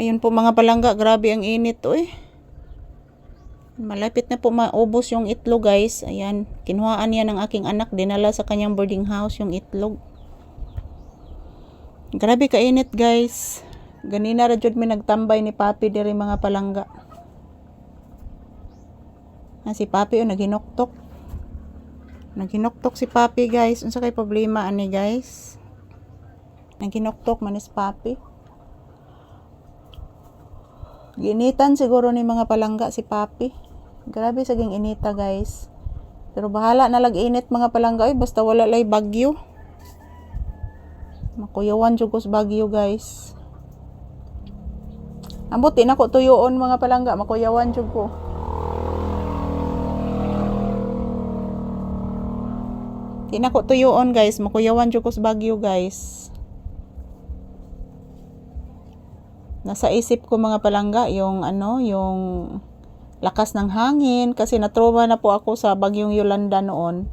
Ayun po mga palangga, grabe ang init to eh. Malapit na po maubos yung itlog guys. Ayan, kinuhaan yan ng aking anak. Dinala sa kanyang boarding house yung itlog. Grabe kainit guys. Ganina ra jud mi nagtambay ni Papi diri mga palangga. Na si Papi o naghinoktok. Naghinoktok si Papi guys. Unsa kay problema ani guys? Naghinoktok man is Papi. Ginitan siguro ni mga palangga si Papi. Grabe saging inita guys. Pero bahala na lag init mga palangga ay basta wala lay bagyo. Makuyawan jud ko sa bagyo guys. Ambot din ako tuyoon mga palangga, makuyawan jud ko. Di na ko tuyoon guys, makuyawan jud ko sa bagyo guys. Nasa isip ko mga palangga yung ano, yung lakas ng hangin kasi natrauma na po ako sa bagyong Yolanda noon.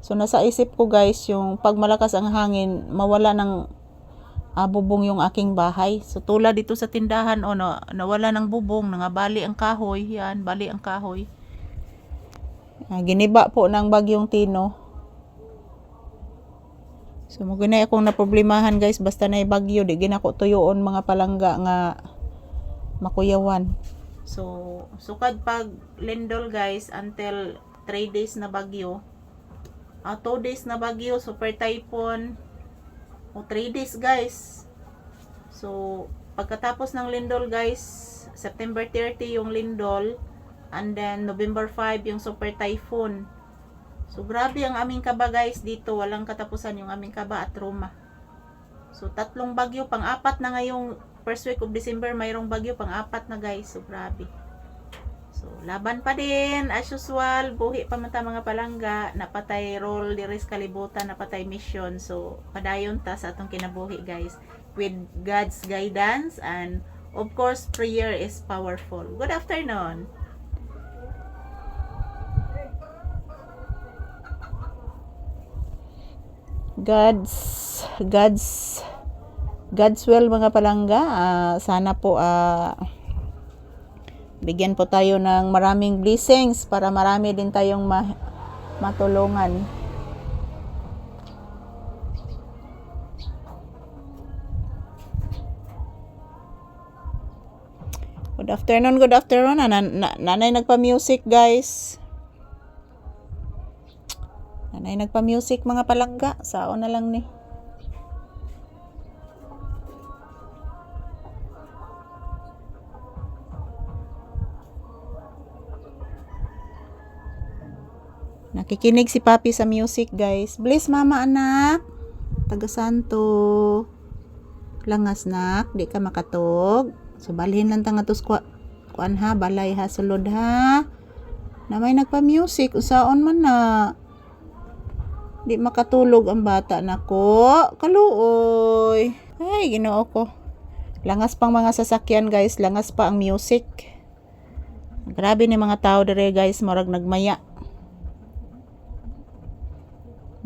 So nasa isip ko guys yung pag malakas ang hangin, mawala ng ah, bubong yung aking bahay. So tulad dito sa tindahan o na, nawala ng bubong, nangabali ang kahoy, yan, bali ang kahoy. Ah, giniba po ng bagyong Tino. So mo ginay akong naproblemahan guys basta na bagyo di ginako tuyoon mga palangga nga makuyawan. So sukad pag lindol guys until 3 days na bagyo. Ah 2 days na bagyo super typhoon. O 3 days guys. So pagkatapos ng lindol guys, September 30 yung lindol and then November 5 yung super typhoon. So, grabe ang aming kaba guys dito. Walang katapusan yung aming kaba at Roma. So, tatlong bagyo. Pang-apat na ngayong first week of December, mayroong bagyo. Pang-apat na guys. So, grabe. So, laban pa din. As usual, buhi pa man ta mga palangga. Napatay roll, diris kalibutan, napatay mission. So, padayon ta sa atong kinabuhi guys. With God's guidance and of course, prayer is powerful. Good afternoon. God's God's God's will mga palangga ah, sana po ah, bigyan po tayo ng maraming blessings para marami din tayong ma- matulungan Good afternoon, good afternoon. Nan- na- nanay nagpa-music, guys. Nanay nagpa-music mga palangga. Sao na lang ni. Nakikinig si Papi sa music, guys. Bless mama anak. Taga Santo. Langas nak, di ka makatog. So balhin lang tanga tos kuan ha, balay ha sulod ha. Na may nagpa-music, usaon man na. Di makatulog ang bata nako. Kaluoy. Ay, ginoo ko. Langas pang mga sasakyan guys, langas pa ang music. Grabe ni mga tao dire guys, morag nagmaya.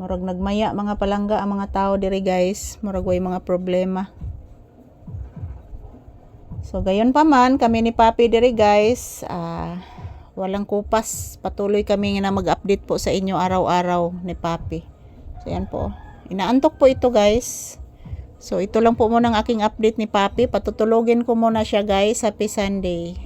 Morag nagmaya mga palangga ang mga tao dire guys, morag way mga problema. So gayon pa man kami ni Papi dire guys, ah walang kupas. Patuloy kami na mag-update po sa inyo araw-araw ni Papi. So yan po. Inaantok po ito guys. So ito lang po muna ang aking update ni Papi. Patutulogin ko muna siya guys. Happy Sunday.